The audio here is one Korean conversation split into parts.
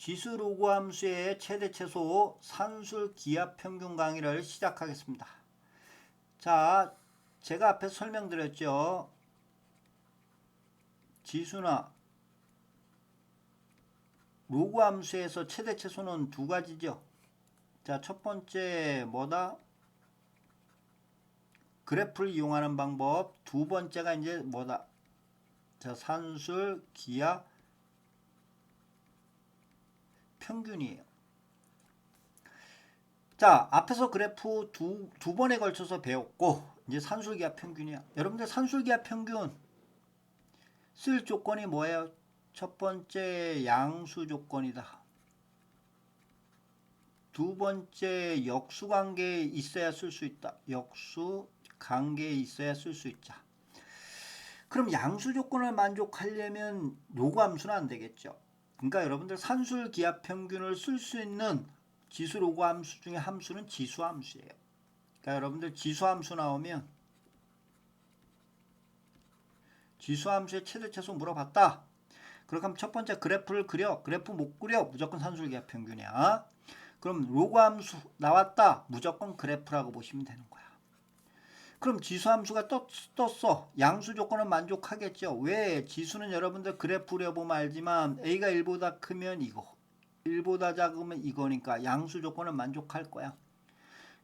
지수 로그 함수의 최대 최소 산술 기압 평균 강의를 시작하겠습니다. 자, 제가 앞에 설명드렸죠. 지수나 로그 함수에서 최대 최소는 두 가지죠. 자, 첫 번째 뭐다? 그래프를 이용하는 방법. 두 번째가 이제 뭐다? 자, 산술 기압 평균이에요. 자, 앞에서 그래프 두, 두 번에 걸쳐서 배웠고, 이제 산술기압 평균이야. 여러분들 산술기압 평균 쓸 조건이 뭐예요? 첫 번째 양수 조건이다. 두 번째 역수 관계에 있어야 쓸 수 있다. 역수 관계에 있어야 쓸 수 있자. 그럼 양수 조건을 만족하려면 요구 함수는 안 되겠죠. 그러니까 여러분들 산술 기압 평균을 쓸 수 있는 지수 로그 함수 중에 함수는 지수 함수예요. 그러니까 여러분들 지수 함수 나오면 지수 함수의 최대 최소 물어봤다. 그렇게 하면 첫 번째 그래프를 그려. 그래프 못 그려. 무조건 산술 기압 평균이야. 그럼 로그 함수 나왔다. 무조건 그래프라고 보시면 되는 거야. 그럼 지수 함수가 떴, 떴어. 양수 조건은 만족하겠죠. 왜? 지수는 여러분들 그래프 그려보면 알지만 A가 1보다 크면 이거. 1보다 작으면 이거니까 양수 조건은 만족할 거야.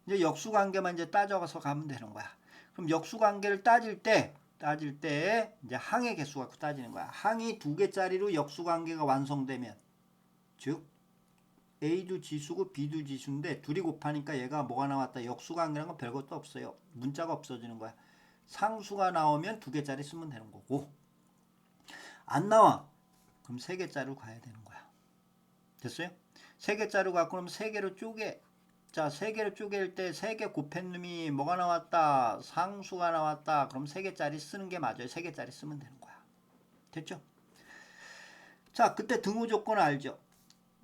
이제 역수 관계만 이제 따져가서 가면 되는 거야. 그럼 역수 관계를 따질 때 따질 때 이제 항의 개수 갖고 따지는 거야. 항이 두 개짜리로 역수 관계가 완성되면 즉 A도 지수고 B도 지수인데 둘이 곱하니까 얘가 뭐가 나왔다. 역수 관계라는 건 별것도 없어요. 문자가 없어지는 거야. 상수가 나오면 두 개짜리 쓰면 되는 거고 안 나와. 그럼 세 개짜리로 가야 되는 거야. 됐어요? 세 개짜리로 갖고 그럼 세 개로 쪼개. 자, 세 개를 쪼갤 때 세 개 곱한 놈이 뭐가 나왔다? 상수가 나왔다. 그럼 세 개짜리 쓰는 게 맞아요. 세 개짜리 쓰면 되는 거야. 됐죠? 자, 그때 등호 조건 알죠?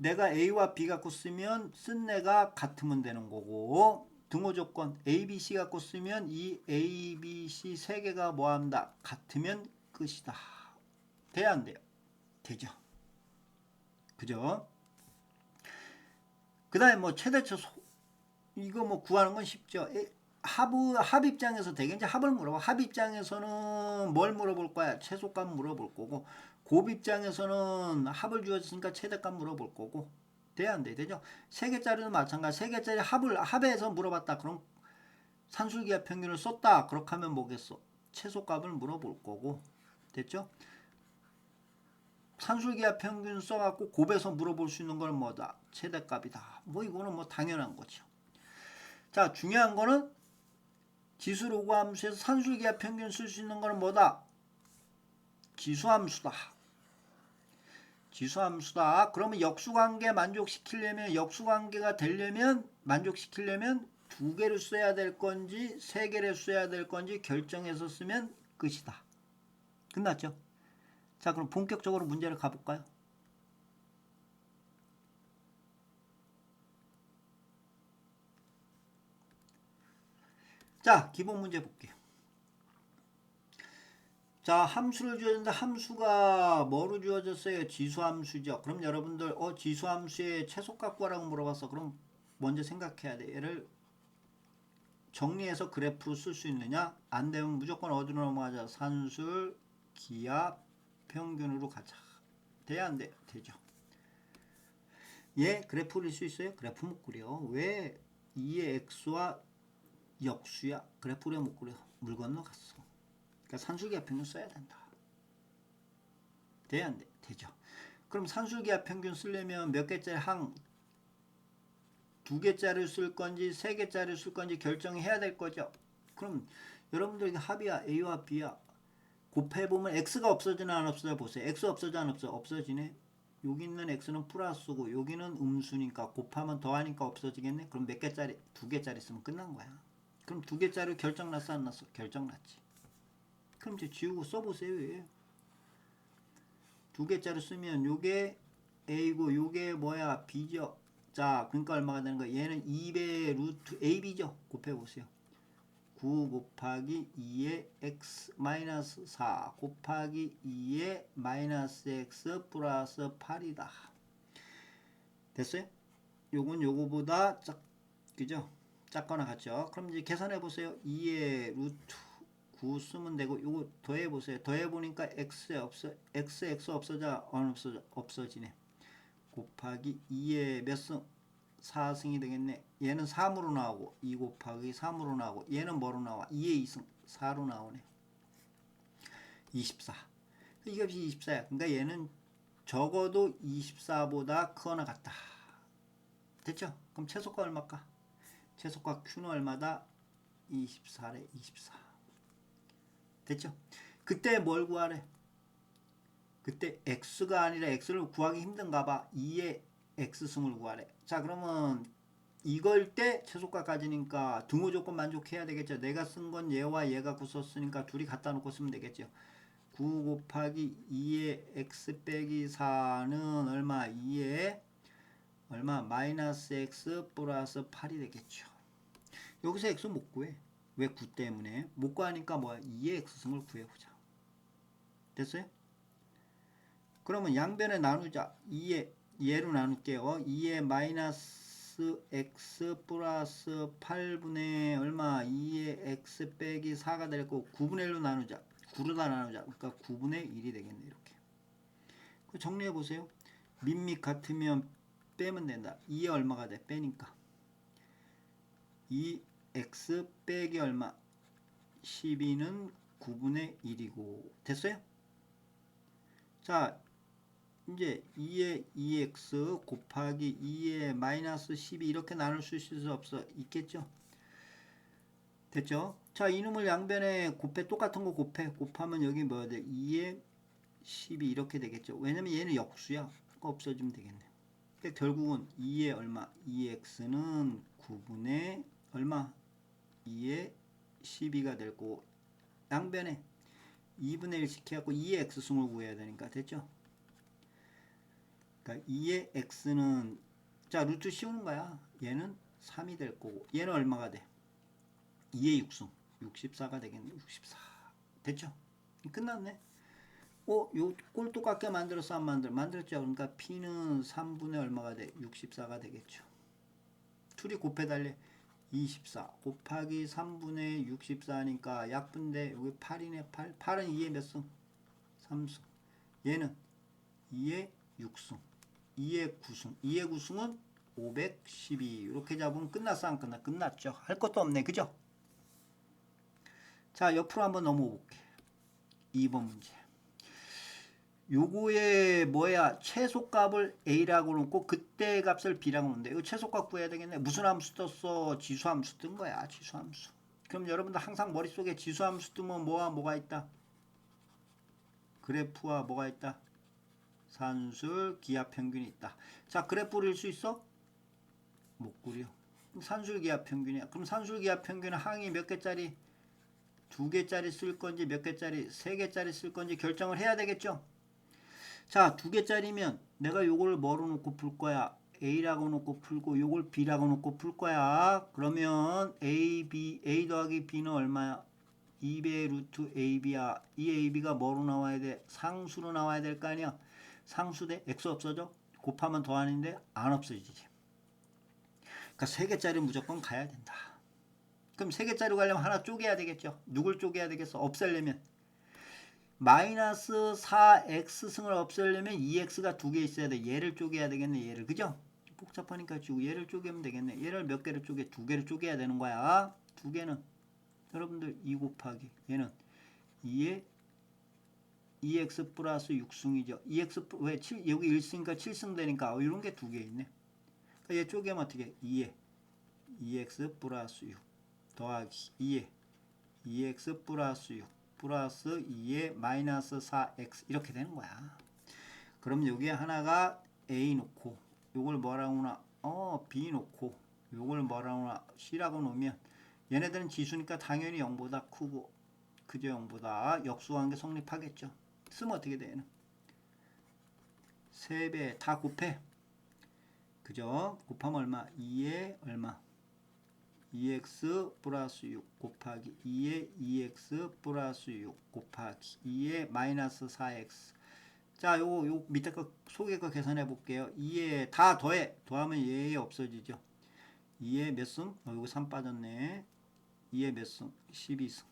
내가 A와 B 갖고 쓰면 쓴 애가 같으면 되는 거고 등호 조건 A, B, C 갖고 쓰면 이 A, B, C 세 개가 뭐한다? 같으면 끝이다. 돼야 안 돼요? 되죠. 그죠? 그 다음에 뭐 최대치 소, 이거 뭐 구하는 건 쉽죠. 에, 합, 합 입장에서 되게 이제 합을 물어봐. 합 입장에서는 뭘 물어볼 거야? 최소값 물어볼 거고, 곱 입장에서는 합을 주었으니까 최대값 물어볼 거고, 돼야 안 돼? 되죠? 세 개짜리는 마찬가지. 세 개짜리 합을, 합에서 물어봤다. 그럼 산술기압 평균을 썼다. 그렇게 하면 뭐겠어? 최소값을 물어볼 거고, 됐죠? 산술기압 평균 써갖고 곱에서 물어볼 수 있는 건 뭐다? 최대값이다. 뭐 이거는 뭐 당연한 거죠. 자, 중요한 거는 지수 로그 함수에서 산술기압 평균 쓸 수 있는 거는 뭐다? 지수함수다. 지수함수다. 그러면 역수관계 만족시키려면 역수관계가 되려면 만족시키려면 두 개를 써야 될 건지 세 개를 써야 될 건지 결정해서 쓰면 끝이다. 끝났죠? 자, 그럼 본격적으로 문제를 가볼까요? 자, 기본 문제 볼게요. 자, 함수를 주었는데 함수가 뭐로 주어졌어요? 지수함수죠. 그럼 여러분들 어 지수함수의 최소값 구하라고 물어봤어. 그럼 먼저 생각해야 돼. 얘를 정리해서 그래프로 쓸 수 있느냐? 안 되면 무조건 어디로 넘어가자. 산술, 기압, 평균으로 가자. 돼야 안 돼? 되죠. 얘 그래프 그릴 수 있어요? 그래프 못 그려. 왜 2의 x와 역수야? 그래프 그려 못 그려. 물 건너갔어. 그러니까 산술기압 평균 써야 된다. 돼야 안 돼? 되죠. 그럼 산술기압 평균 쓰려면 몇 개짜리 항? 두 개짜리 쓸 건지 세 개짜리 쓸 건지 결정해야 될 거죠. 그럼 여러분들 합이야 A와 B야. 곱해보면 X가 없어지나 안 없어져 보세요. X 없어져 안 없어? 없어지네. 여기 있는 X는 플러스고 여기는 음수니까 곱하면 더하니까 없어지겠네. 그럼 몇 개짜리? 두 개짜리 쓰면 끝난 거야. 그럼 두 개짜리 결정 났어 안 났어? 결정 났지. 그럼 이제 지우고 써보세요. 두 개짜리 쓰면 요게 A고 요게 뭐야? B죠. 자, 그러니까 얼마가 되는 거야? 얘는 2배 루트 AB죠. 곱해보세요. 9 곱하기 2의 x 마이너스 4 곱하기 2의 마이너스 x 플러스 8이다. 됐어요? 요건 요거보다 작 그죠? 작거나 같죠? 그럼 이제 계산해 보세요. 2의 루트 9 쓰면 되고 요거 더해 보세요. 더해 보니까 x 없어 x x 없어져 안 없어져 없어지네. 곱하기 2의 몇 승? 4승이 되겠네. 얘는 3으로 나오고 2 곱하기 3으로 나오고 얘는 뭐로 나와? 2의 2승 4로 나오네. 24. 이 값이 24야. 그러니까 얘는 적어도 24보다 크거나 같다. 됐죠? 그럼 최소가 얼마일까? 최소가 Q는 얼마다? 24래 24. 됐죠? 그때 뭘 구하래? 그때 X가 아니라 X를 구하기 힘든가 봐. 2의 X승을 구하래. 자 그러면 이걸 때 최소가까지니까 등호 조건 만족해야 되겠죠. 내가 쓴 건 얘와 얘가 구썼으니까 둘이 갖다 놓고 쓰면 되겠죠. 9 곱하기 2의 x 빼기 4는 얼마? 2의 얼마? 마이너스 x 플러스 8이 되겠죠. 여기서 x 못 구해. 왜 9 때문에? 못 구하니까 뭐야? 2의 x승을 구해보자. 됐어요? 그러면 양변에 나누자. 2의 얘로 나눌게요. 2의 마이너스 x 플러스 8분의 얼마? 2의 x 빼기 4가 될 거고 9분의 1로 나누자. 9로 다 나누자. 그러니까 9분의 1이 되겠네. 이렇게. 그 정리해 보세요. 민밋 같으면 빼면 된다. 2에 얼마가 돼? 빼니까. 2x 빼기 얼마? 12는 9분의 1이고 됐어요? 자 이제 2의 2x 곱하기 2의 마이너스 12 이렇게 나눌 수 있을 수 없어 있겠죠? 됐죠? 자 이놈을 양변에 곱해 똑같은 거 곱해 곱하면 여기 뭐야 돼? 2의 12 이렇게 되겠죠? 왜냐면 얘는 역수야 없어지면 되겠네 그러니까 결국은 2의 얼마? 2x는 9분의 얼마? 2의 12가 될 거고 양변에 2분의 1 시켜갖고 2의 x승을 구해야 되니까 됐죠? 그러니까 2의 x는 자 루트 씌우는 거야. 얘는 3이 될 거고 얘는 얼마가 돼? 2의 6승 64가 되겠네. 64 됐죠? 끝났네. 어, 요꼴 똑같게 만들었어 안 만들? 만들었죠. 그러니까 p는 3분의 얼마가 돼? 64가 되겠죠. 둘이 곱해 달래. 24 곱하기 3분의 64니까 약분데 여기 8이네 8 8은 2의 몇 승? 3승. 얘는 2의 6승 2의 9승. 2의 9승은 512 이렇게 잡으면 끝났어 안 끝나? 끝났죠. 할 것도 없네. 그죠? 자 옆으로 한번 넘어가 볼게. 2번 문제 요거의 뭐야? 최소값을 a라고 놓고 그때 값을 b라고 놓는데 이거 최소값 구해야 되겠네. 무슨 함수 떴어? 지수함수 뜬 거야 지수함수. 그럼 여러분들 항상 머릿속에 지수함수 뜨면 뭐와 뭐가 있다? 그래프와 뭐가 있다? 산술 기압 평균이 있다. 자 그래프 그릴 수 있어? 못 그려 산술 기압 평균이야. 그럼 산술 기압 평균은 항이 몇 개짜리? 두 개짜리 쓸 건지 몇 개짜리? 세 개짜리 쓸 건지 결정을 해야 되겠죠 자, 두 개짜리면 내가 요걸 뭐로 놓고 풀 거야? A라고 놓고 풀고 요걸 B라고 놓고 풀 거야. 그러면 A, B, A 더하기 B는 얼마야? 2배 루트 AB야. 이 AB가 뭐로 나와야 돼? 상수로 나와야 될 거 아니야? 상수 대 X 없어져? 곱하면 더하는데 안 없어지지. 그러니까 세 개짜리 무조건 가야 된다. 그럼 세 개짜리 가려면 하나 쪼개야 되겠죠? 누굴 쪼개야 되겠어? 없애려면 마이너스 4x승을 없애려면 2x가 두 개 있어야 돼. 얘를 쪼개야 되겠네. 얘를. 그죠? 복잡하니까 주고 얘를 쪼개면 되겠네. 얘를 몇 개를 쪼개? 두 개를 쪼개야 되는 거야. 두 개는 여러분들 2 곱하기 얘는 2에 2x 플러스 6승이죠. 2x 왜 7, 여기 1승이니까 7승 되니까 어, 이런 게 두 개 있네. 그러니까 얘 쪼개면 어떻게? 2에 2x 플러스 6 더하기 2에 2x 플러스 6 플러스 2의 마이너스 4x 이렇게 되는 거야. 그럼 여기에 하나가 a 놓고 요걸 뭐라고 하나 어 b 놓고 요걸 뭐라고 하나 c라고 놓으면 얘네들은 지수니까 당연히 0보다 크고 그저 0보다 역수관계 성립하겠죠. 쓰면 어떻게 되는? 3배 다 곱해. 그죠? 곱하면 얼마? 2에 얼마? 2x 플러스 6 곱하기 2의 2x 플러스 6 곱하기 2의 마이너스 4x 자, 요, 요 밑에 거 속에 거 계산해 볼게요. 2에 다 더해. 더하면 얘 없어지죠. 2에 몇 승? 어, 요거 3 빠졌네. 2에 몇 승? 12승.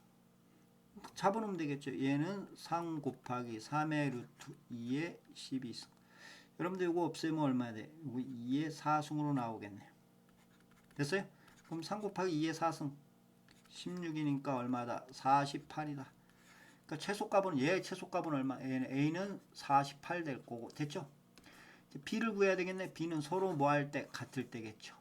잡아놓으면 되겠죠. 얘는 3 곱하기 3의 루트 2에 12승. 여러분들 이거 없애면 얼마 돼? 이거 2에 4승으로 나오겠네. 됐어요? 그럼 3 곱하기 2에 4승. 16이니까 얼마다? 48이다. 그러니까 최소값은 얘 최소값은 얼마? A는, A는 48 될 거고 됐죠? B를 구해야 되겠네. B는 서로 뭐 할 때 같을 때겠죠.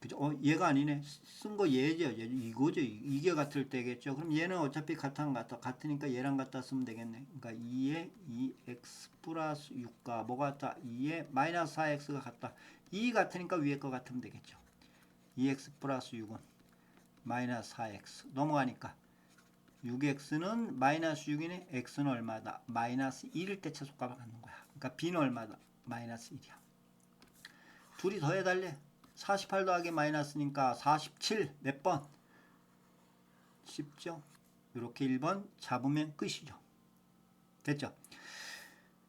그죠? 어, 얘가 아니네. 쓴 거 얘죠. 얘, 이거죠. 이게 같을 때겠죠. 그럼 얘는 어차피 같은 같아. 같으니까 얘랑 같다 쓰면 되겠네. 그러니까 2에 2x 플러스 6과 뭐가 같다? 2에 마이너스 4x가 같다. 2 같으니까 위에 거 같으면 되겠죠. 2x 플러스 6은 마이너스 4x 넘어가니까 6x는 마이너스 6이네. x는 얼마다? 마이너스 1일 때 최소값을 갖는 거야. 그러니까 b는 얼마다? 마이너스 1이야. 둘이 더해달래. 48 더하기 마이너스니까 47 몇 번? 쉽죠? 이렇게 1번 잡으면 끝이죠. 됐죠?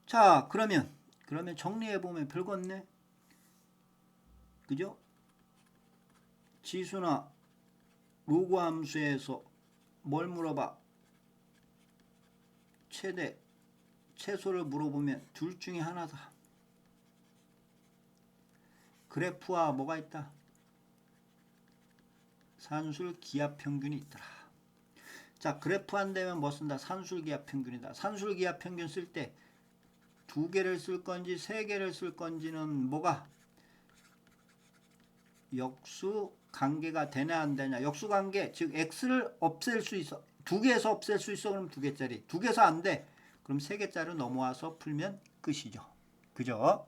자 그러면 그러면 정리해 보면 별거 없네. 그죠? 지수나 로그 함수에서 뭘 물어봐? 최대 최소를 물어보면 둘 중에 하나다. 그래프와 뭐가 있다? 산술 기압 평균이 있더라. 자, 그래프 안 되면 뭐 쓴다? 산술 기압 평균이다. 산술 기압 평균 쓸 때 두 개를 쓸 건지 세 개를 쓸 건지는 뭐가 역수 관계가 되냐 안 되냐? 역수 관계 즉 x를 없앨 수 있어. 두 개에서 없앨 수 있어. 그럼 두 개짜리. 두 개에서 안 돼. 그럼 세 개짜리 넘어와서 풀면 끝이죠. 그죠?